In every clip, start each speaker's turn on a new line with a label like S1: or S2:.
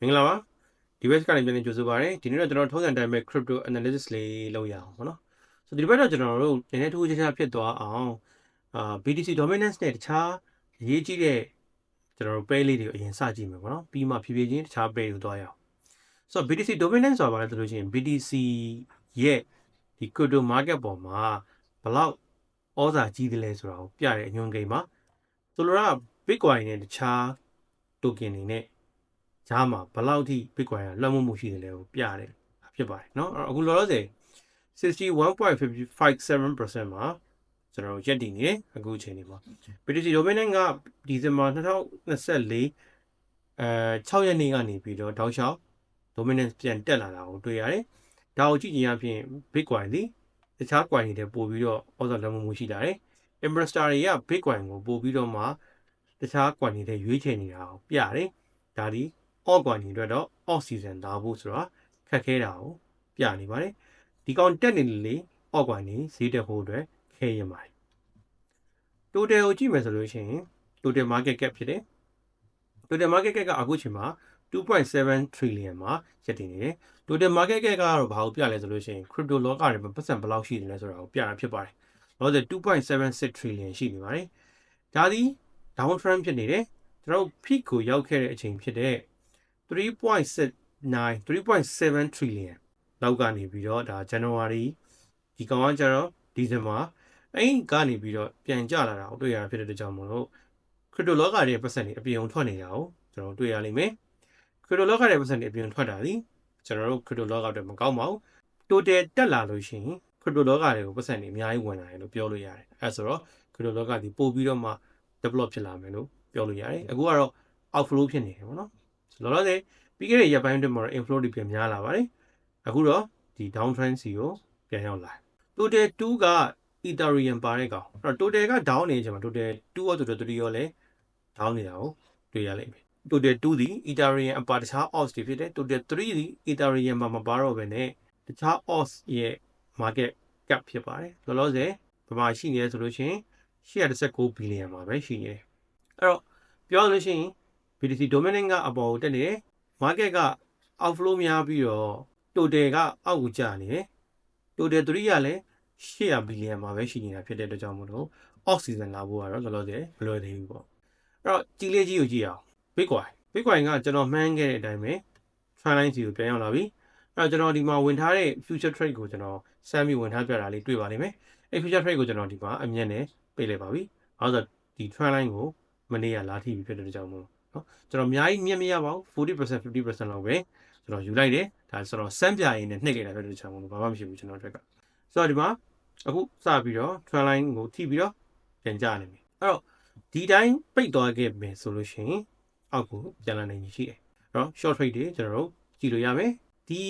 S1: မင်္ဂလာပါဒီ website ကနေပြန်လည်ကြိုဆိုပါရစေဒီနေ့တော့ကျွန်တော်ထုံးစံတိုင်းပဲ crypto analysis လေးလုပ်ရအောင်ပေါ့နော်ဆိုဒီဘက်တော့ကျွန်တော်တို့နည်းနည်းထူးခြားခြားဖြစ်သွားအောင်အာ BTC dominance နဲ့တခြားအရေးကြီးတဲ့ကျွန်တော်တို့ pay လေးတွေကိုအရင်စကြည့်မယ်ပေါ့နော်ပြီးမှဖြည်းဖြည်းချင်းတခြား pay ကိုသွားရအောင်ဆိုတော့ BTC dominance ဆိုတာဘာလဲဆိုလို့ရှိရင် BTC ရဲ့ဒီ crypto market ပေါ်မှာဘလောက်ဩဇာကြီးတယ်လဲဆိုတာကိုပြတဲ့အညွှန်းကိန်းပါဆိုလိုတာက Bitcoin နဲ့တခြား token တွေနဲ့ ဂျားမှာဘယ်လောက်ထိ Bitcoin ကလွှမ်းမိုးမှုရှိတယ်လဲကိုပြရတယ်ဖြစ်ပါတယ်เนาะအခုလောလောဆယ်61.557%မှာကျွန်တော်ရက်တည်နေတယ်အခုအချိန်ဒီမှာ BTC dominant ကဒီဇင်ဘာ2024အဲ6ရက်နေ့ကနေပြီးတော့တောက်လျှောက် dominance ပြန်တက်လာတာကိုတွေ့ရတယ်ဒါကိုကြည့်ကြရင်အပြင် Bitcoin သည်တခြား coin တွေပို့ပြီးတော့ဩဇာလွှမ်းမိုးမှုရှိလာတယ် Investor တွေက Bitcoin ကိုပို့ပြီးတော့မှတခြား coin တွေရွေးချယ်နေတာကိုပြရတယ်ဒါဒီ alt coin တွေအတွက်တော့ alt season လာဖို့ဆိုတာခက်ခဲတာကိုပြနေပါတယ်ဒီကောင်တက်နေလေ alt coin တွေဈေးတက်ဖို့အတွက်ခဲရင်ပါတယ် total ကိုကြည့်မယ်ဆိုလို့ရှိရင် total market cap ဖြစ်တယ် total market cap ကအခုချိန်မှာ2.7 trillion မှာရပ်တည်နေတယ် total market cap ကတော့ဘာကိုပြလဲဆိုလို့ရှိရင် crypto လောကတွေမှာပတ်စံဘယ်လောက်ရှိတယ်လဲဆိုတာကိုပြတာဖြစ်ပါတယ်လောဆယ်2.76 trillion ရှိနေပါတယ်ဒါသည် down trend ဖြစ်နေတယ်ကျွန်တော် peak ကိုရောက်ခဲ့တဲ့အချိန်ဖြစ်တဲ့ 3.69 3.7 trillion လောက်ကနေပြီးတော့ဒါ January ဒီကောင်ကကျတော့ December အဲ့ကနေပြီးတော့ပြန်ကျလာတာကိုတွေ့ရတာဖြစ်တဲ့အတွက်ကြောင့်မို့လို့ crypto လောကရဲ့ပတ်စံတွေအပြင်ထွက်နေတာကိုကျွန်တော်တွေ့ရလိမ့်မယ် crypto လောကရဲ့ပတ်စံတွေအပြင်ထွက်တာဒီကျွန်တော်တို့ crypto လောကအတွက်မကောင်းပါဘူး total တက်လာလို့ရှိရင် crypto လောကတွေကိုပတ်စံတွေအများကြီးဝင်လာတယ်လို့ပြောလို့ရတယ်အဲဆိုတော့ crypto လောကဒီပို့ပြီးတော့မှ develop ဖြစ်လာမယ်လို့ပြောလို့ရတယ်အခုကတော့ outflow ဖြစ်နေတယ်ပေါ့နော် လောလောဆယ်ပြီးခဲ့တဲ့ရက်ပိုင်းအတွင်းမှာ inflow တွေပြန်များလာပါတယ်အခုတော့ဒီ down trend စီကိုပြန်ရောက်လာ total 2က ethereum ပါတဲ့ကောင်အဲ့တော့ total က down နေချိန်မှာ total 2ရော total 3ရောလည်း down နေတာကိုတွေ့ရလိမ့်မယ် total 2ဒီ ethereum အပါတခြား odds တွေဖြစ်တယ် total 3ဒီ ethereum မှာမပါတော့ဘဲနဲ့တခြား odds ရဲ့ market cap ဖြစ်ပါတယ်လောလောဆယ်ပမာရှိနေရဆိုလို့ရှိရင်119 billion မှာပဲရှိနေတယ်အဲ့တော့ပြောလို့ရှိရင် BTC dominant ကအပေါ်ကိုတက်နေတယ် market က outflow များပြီးတော့ total ကအောက်ကိုကျနေတယ် total 3ကလည်း800 billion မှာပဲရှိနေတာဖြစ်တဲ့အတွက်ကြောင့်မို့လို့ off season လာဖို့ကတော့လောလောဆယ်မလွယ်သေးဘူးပေါ့အဲ့တော့ကြီးလေးကြီးကိုကြည့်အောင် Bitcoin Bitcoin ကကျွန်တော်မှန်းခဲ့တဲ့အတိုင်းပဲ trend line စီကိုပြန်ရောက်လာပြီအဲ့တော့ကျွန်တော်ဒီမှာဝင်ထားတဲ့ future trade ကိုကျွန်တော်စမ်းပြီးဝင်ထားပြတာလေးတွေ့ပါလိမ့်မယ်အဲ့ future trade ကိုကျွန်တော်ဒီမှာအမြင့်နဲ့ပိတ်လိုက်ပါပြီ။ဘာလို့ဆိုဒီ trend line ကိုမနေ့ကလာထိပြီဖြစ်တဲ့ကြောင့်မို့ နော်ကျွန်တော်အများကြီးမြင်မရပါဘူး40% 50%လောက်ပဲကျွန်တော်ယူလိုက်တယ်ဒါဆိုတော့စမ်းပြရင်နဲ့နှိမ့်လိုက်တာပဲလို့ကျွန်တော်ဘာမှမရှိဘူးကျွန်တော်အတွက်ကဆိုတော့ဒီမှာအခုစပြီးတော့ trend line ကိုထိပြီးတော့ပြန်ကြနိုင်ပြီအဲ့တော့ဒီတိုင်းပိတ်သွားခဲ့မယ်ဆိုလို့ရှိရင်အောက်ကိုပြန်လာနိုင်ရှိတယ်။နော် short trade တွေကျွန်တော်တို့ကြည့်လို့ရမယ်။ဒီ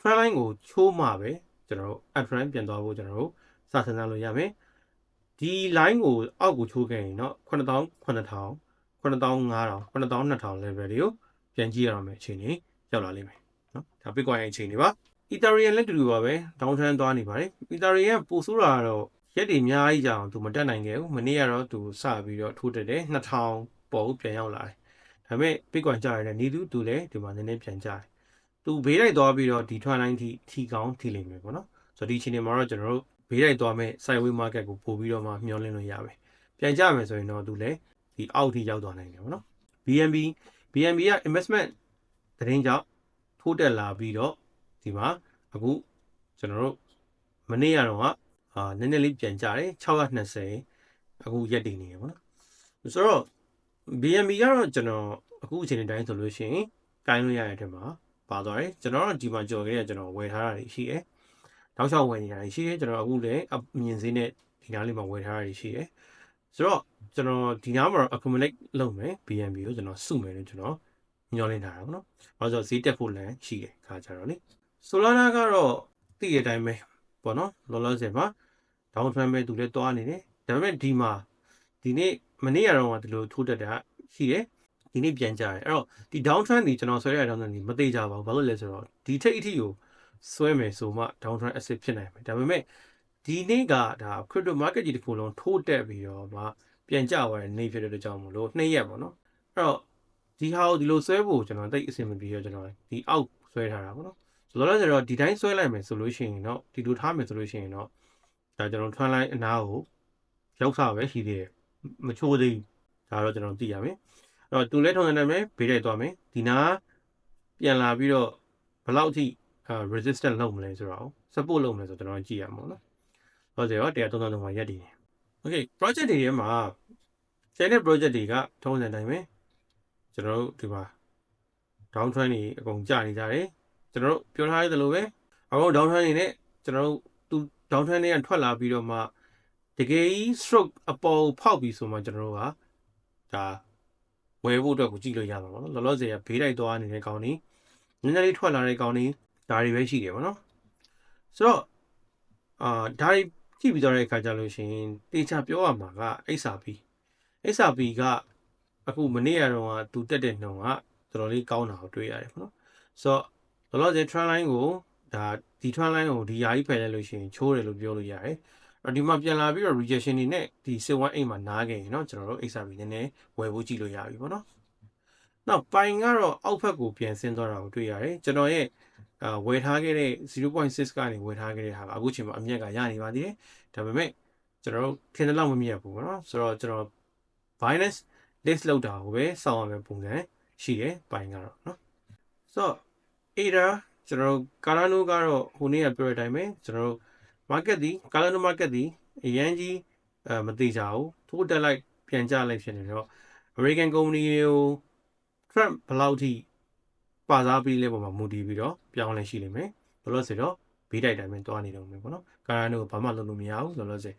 S1: trend line ကိုချိုးမှပဲကျွန်တော်တို့ up trend ပြန်သွားဖို့ကျွန်တော်တို့စစမ်းစမ်းလို့ရမယ်။ဒီ line ကိုအောက်ကိုချိုးခဲ့ရင်တော့9000 9000 8500 9200 level တွေကိုပြန်ကြည့်ရအောင်မယ်အချိန်ကြီးရောက်လာလိမ့်မယ်နော်ဒါ Bitcoin ရဲ့အချိန်တွေပါ Ethereum လည်းတူတူပါပဲ down trend သွားနေပါတယ် Ethereum ပိုဆိုးတာကတော့ရက်တွေအများကြီးကြာအောင်သူမတက်နိုင်ခဲ့ဘူးမနေ့ကတော့သူစပြီးတော့ထိုးတက်တယ်2000ပေါ်ပြန်ရောက်လာတယ်ဒါပေမဲ့ Bitcoin ကျရတယ်နေသူသူလည်းဒီမှာနည်းနည်းပြန်ကျတယ်သူဘေးလိုက်သွားပြီးတော့ဒီထွန်းတိုင်းထိထီကောင်းထီလိမ့်မယ်ပေါ့နော်ဆိုတော့ဒီအချိန်တွေမှာတော့ကျွန်တော်တို့ဘေးလိုက်သွားမဲ့ sideway market ကိုပို့ပြီးတော့မှမျှော်လင့်လို့ရပဲပြန်ကြမယ်ဆိုရင်တော့သူလည်း ဒီအောက်ထိရောက်သွားနိုင်တယ်ပေါ့နော် BNB BNB က investment သတင်းကြောင့်ထိုးတက်လာပြီးတော့ဒီမှာအခုကျွန်တော်တို့မနေ့ကတော့ကအာနည်းနည်းလေးပြန်ကြတယ်620အခုရက်တည်နေရပေါ့နော်ဆိုတော့ BNB ကတော့ကျွန်တော်အခုအချိန်တိုင်းဆိုလို့ရှိရင်ကိုင်းလို့ရတဲ့အထက်မှာပါသွားတယ်ကျွန်တော်တို့ဒီမှာကြော်ခဲ့ရကျွန်တော်ဝယ်ထားတာတွေရှိတယ်တောက်လျှောက်ဝယ်နေတာရှိတယ်ကျွန်တော်အခုလည်းအမြင်စင်းနဲ့ဒီနားလေးမှာဝယ်ထားတာတွေရှိတယ် ဆိုတော့ကျွန်တော်ဒီနားမှာ accumulate လုပ်မယ် BNB ကိုကျွန်တော်စုမယ်လို့ကျွန်တော်ညှော်လင့်ထားတာပေါ့နော်။ဘာလို့ဆိုဈေးတက်ဖို့လမ်းရှိတယ်ခါကြတော့လေ။ Solana ကတော့သိတဲ့အတိုင်းပဲပေါ့နော်။လောလောဆယ်မှာ down trend ပဲသူလည်းတွားနေတယ်။ဒါပေမဲ့ဒီမှာဒီနေ့မနေ့ကတော့ဒီလိုထိုးတက်တာရှိတယ်။ဒီနေ့ပြန်ကြတယ်။အဲ့တော့ဒီ down trend ဒီကျွန်တော်ဆွဲရတဲ့ down trend ဒီမသေးကြပါဘူး။ဘာလို့လဲဆိုတော့ဒီထိတ်အထိကိုဆွဲမယ်ဆိုမှ down trend asset ဖြစ်နိုင်မယ်ဒါပေမဲ့ ဒီနေ့ကဒါ crypto market ကြီးတစ်ခုလုံးထိုးတက်ပြီးတော့မှပြန်ကျသွားတဲ့နေ့ဖြစ်တဲ့အတွက်ကြောင့်မလို့နှစ်ရက်ပေါ့နော်အဲ့တော့ဒီဟာကိုဒီလိုဆွဲဖို့ကျွန်တော်တိတ်အဆင်မပြေတော့ကျွန်တော်ဒီအောက်ဆွဲထားတာပေါ့နော်ဆိုတော့လည်းတော့ဒီတိုင်းဆွဲလိုက်မယ်ဆိုလို့ရှိရင်တော့ဒီလိုထားမယ်ဆိုလို့ရှိရင်တော့ဒါကျွန်တော် trend line အနားကိုရောက်စားပဲရှိသေးတယ်မချိုးသေးဘူးဒါတော့ကျွန်တော်သိရမယ်အဲ့တော့သူလဲထုံနေမယ်ဘေးလိုက်သွားမယ်ဒီနာပြန်လာပြီးတော့ဘယ်လောက်အထိအာ resistant လုပ်မလဲဆိုတော့ support လုပ်မလဲဆိုတော့ကျွန်တော်ကြည့်ရမှာပေါ့နော် ဟုတ်တယ်ရော133မှာရက်တည်တယ် okay project တွေထဲမှာကျန်တဲ့ project တွေကထုံးစံတိုင်းပဲကျွန်တော်တို့ဒီမှာ down trend တွေအကုန်ကျနေကြတယ်ကျွန်တော်တို့ပြောထားရသလိုပဲအကုန် down trend တွေနဲ့ကျွန်တော်တို့သူ down trend တွေကထွက်လာပြီးတော့မှတကယ်ကြီး stroke အပေါ်ဖောက်ပြီးဆိုမှကျွန်တော်တို့ကဒါဝယ်ဖို့အတွက်ကိုကြည့်လို့ရမှာပေါ့နော်လောလောဆယ်ကဘေးတိုက်သွားနေတဲ့ကောင်တွေနည်းနည်းလေးထွက်လာတဲ့ကောင်တွေဒါတွေပဲရှိတယ်ပေါ့နော်ဆိုတော့အာဒါတွေ ကြည့်ပြီးတော့တဲ့အခါကျလို့ရှိရင်တေချာပြောရမှာက XRP XRP ကအခုမနေ့ကတော့ကသူတက်တဲ့နှုန်းကတော်တော်လေးကောင်းတာကိုတွေ့ရတယ်ပေါ့နော်ဆိုတော့လောလောဆယ် trend line ကိုဒါဒီ trend line ကိုဒီယာကြီးဖယ်လိုက်လို့ရှိရင်ချိုးတယ်လို့ပြောလို့ရတယ်အဲ့ဒီမှာပြန်လာပြီးတော့ rejection တွေနဲ့ဒီ C18 မှာနားခဲ့ရင်เนาะကျွန်တော်တို့ XRP နည်းနည်းဝယ်ဖို့ကြည့်လို့ရပြီပေါ့နော်နောက်ပိုင်ကတော့အောက်ဘက်ကိုပြန်ဆင်းသွားတာကိုတွေ့ရတယ်ကျွန်တော်ရဲ့အာ ဝယ်ထားခဲ့တဲ့0.6ကနေဝယ်ထားခဲ့တဲ့ဟာကအခုချိန်မှာအမြက်ကရနေပါသေးတယ်ဒါပေမဲ့ကျွန်တော်တို့ခင်းတဲ့လောက်မမြတ်ဘူးပေါ့နော်ဆိုတော့ကျွန်တော် Binance list လောက်တာကိုပဲစောင့်ရမယ့်ပုံစံရှိတယ်ပိုင်းကတော့နော်ဆိုတော့ ADA ကျွန်တော်တို့ Cardano ကတော့ဟိုနေ့ကပြောတဲ့အတိုင်းပဲကျွန်တော်တို့ market ဒီ Cardano market ဒီအရန်ကြီးအဲမသေးကြဘူးထိုးတက်လိုက်ပြန်ကျလိုက်ဖြစ်နေတော့ American company ကို Trump ဘယ်လောက်ထိ ပါစားပြီးလဲပုံမှာမူတည်ပြီးတော့ပြောင်းလဲရှိနေမယ်လောလောဆယ်တော့ဘေးတိုက်တိုင်းပဲတွားနေတော့မယ်ပေါ့နော်ကာရန်တို့ကဘာမှလုပ်လို့မရဘူးလောလောဆယ်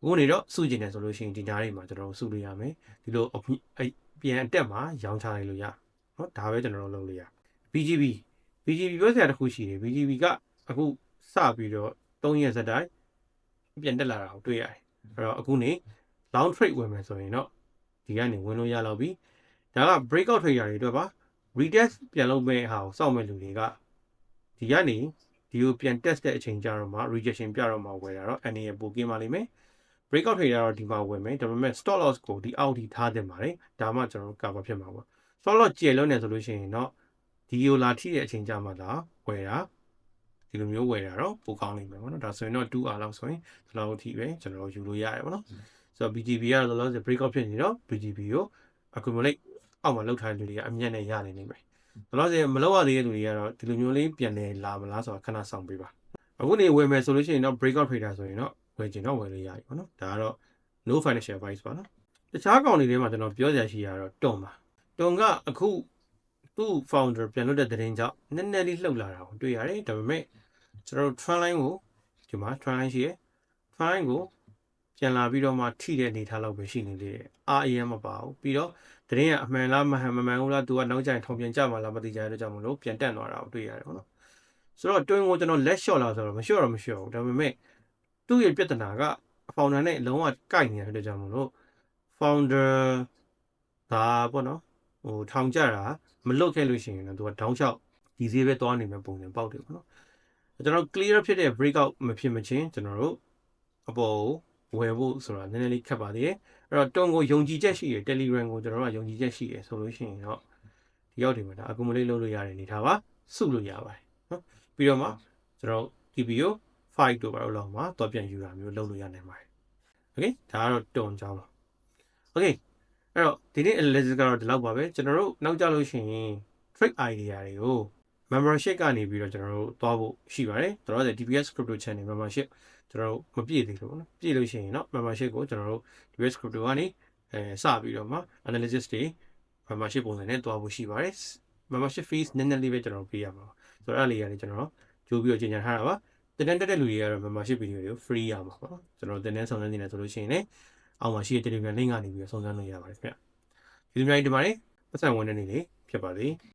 S1: အခုနေတော့စုကျင်တယ်ဆိုလို့ရှိရင်ဒီနားတွေမှာကျွန်တော်စုလို့ရမယ်ဒီလိုအပြန်အတက်မှာရောင်းချလိုက်လို့ရနော်ဒါပဲကျွန်တော်တို့လုပ်လို့ရ BGB BGB ပြောစရာတစ်ခုရှိတယ် BGB ကအခုစပြီးတော့၃ရက်စတိုင်ပြန်တက်လာတာကိုတွေ့ရတယ်အဲ့တော့အခုနေ long trade ဝင်မယ်ဆိုရင်တော့ဒီကနေဝင်လို့ရတော့ပြီဒါက breakout trader တွေအတွက်ပါ retest ပြန်လုပ်မဲ့ဟာကိုစောင့်မဲ့လူတွေကဒီကနေဒီကိုပြန် test တဲ့အချိန်ကြတော့မှ rejection ပြတော့မှဝယ်တာတော့အနေရပိုကင်းပါလိမ့်မယ် breakout trader တော့ဒီမှာဝင်မယ်ဒါပေမဲ့ stop loss ကိုဒီအောက်ထိထားတင်ပါတယ်ဒါမှကျွန်တော်တို့ cover ဖြစ်မှာပေါ့ stop loss ကျေလုံးနေဆိုလို့ရှိရင်တော့ဒီကိုလာထိတဲ့အချိန်ကြမှာလာဝယ်တာဒီလိုမျိုးဝယ်တာတော့ပိုကောင်းနိုင်မယ်ပေါ့နော်ဒါဆိုရင်တော့ 2R လောက်ဆိုရင်ဒီလောက်ထိပဲကျွန်တော်ယူလို့ရတယ်ပေါ့နော်ဆိုတော့ BGB ကလောလောဆယ် breakout ဖြစ်နေတော့ BGB ကို accumulate အောက်မှာလောက်ထားတဲ့လူတွေကအမြတ်နဲ့ရနေနေမယ်လောလောဆယ်မလောက်ရသေးတဲ့လူတွေကတော့ဒီလိုမျိုးလေးပြန်နေလာမလားဆိုတာခဏဆောင်ပေးပါအခုနေဝယ်မယ်ဆိုလို့ရှိရင်တော့ breakout trader ဆိုရင်တော့ဝယ်ကျင်တော့ဝယ်လို့ရပြီပေါ့နော်ဒါကတော့ no financial advice ပါနော်တခြားကောင်တွေထဲမှာကျွန်တော်ပြောစရာရှိတာတော့တွန်ပါတွန်ကအခုသူ့ founder ပြန်လွတ်တဲ့သတင်းကြောင့်နည်းနည်းလေးလှုပ်လာတာကိုတွေ့ရတယ်ဒါပေမဲ့ကျွန်တော်တို့ trend line ကိုဒီမှာ trend line ရှိရယ် trend line ကိုပြန်လာပြီးတော့မှထိတဲ့အနေထားလောက်ပဲရှိနေသေးတယ်အားအရင်မပါဘူးပြီးတော့ သတင်းကအမှန်လားမဟန်မမှန်ဘူးလားသူကနောက်ကျရင်ထုံပြန်ကြမှာလားမသိကြတဲ့ကြောင့်မလို့ပြန်တက်သွားတာကိုတွေ့ရတယ်ပေါ့နော်ဆိုတော့တွင်ကိုကျွန်တော်လက်လျှော့လာဆိုတော့မလျှော့တော့မလျှော့ဘူးဒါပေမဲ့သူ့ရဲ့ပြဿနာက founder နဲ့လုံးဝကိုက်နေတဲ့အတွက်ကြောင့်မလို့ founder ဒါပေါ့နော်ဟိုထောင်ကြတာမလွတ်ခဲ့လို့ရှိရင်တော့သူက down ချောက်ဒီဈေးပဲသွားနေမဲ့ပုံစံပေါက်တယ်ပေါ့နော်ကျွန်တော် clear ဖြစ်တဲ့ breakout မဖြစ်မချင်းကျွန်တော်တို့အပေါ် ဝယ်ဖို့ဆိုတာနည်းနည်းလေးခက်ပါသေးတယ်အဲ့တော့တွန်ကိုယုံကြည်ချက်ရှိရ Telegram ကိုကျွန်တော်တို့ကယုံကြည်ချက်ရှိရဆိုလို့ရှိရင်တော့ဒီရောက်ဒီမှာဒါ accumulate လုပ်လို့ရတဲ့အနေထားပါစုလို့ရပါတယ်နော်ပြီးတော့မှကျွန်တော် TPO 5တို့ဘာလို့လောက်မှာတော့ပြန်ယူတာမျိုးလုပ်လို့ရနိုင်ပါတယ် okay ဒါကတော့တွန်ကြောင်းပါ okay အဲ့တော့ဒီနေ့ analysis ကတော့ဒီလောက်ပါပဲကျွန်တော်တို့နောက်ကြလို့ရှိရင် trade idea တွေကို membership ကနေပြီးတော့ကျွန်တော်တို့သွားဖို့ရှိပါတယ်ကျွန်တော်တို့ DPS crypto channel membership ကျွန်တော်တို့မပြည့်သေးလို့ပေါ့နော်ပြည့်လို့ရှိရင်တော့ membership ကိုကျွန်တော်တို့ US crypto ကနေအဲစပြီးတော့မှ analysis တွေ membership ပုံစံနဲ့တွားဖို့ရှိပါတယ် membership fees နည်းနည်းလေးပဲကျွန်တော်ပေးရမှာပါဆိုတော့အဲ့လေးရတယ်ကျွန်တော်ကြိုးပြီးတော့ညင်ညာထားတာပါတင်တန်းတက်တဲ့လူတွေကတော့ membership video တွေကို free ရမှာပေါ့ကျွန်တော်တင်တန်းဆောင်စမ်းနေတယ်ဆိုလို့ရှိရင်လည်းအောက်မှာရှိတဲ့ Telegram link ကနေပြီးတော့ဆောင်စမ်းလို့ရပါတယ်ခင်ဗျကျေးဇူးများတင်ပါတယ်ပတ်စံဝင်တဲ့နေ့လေးဖြစ်ပါသည်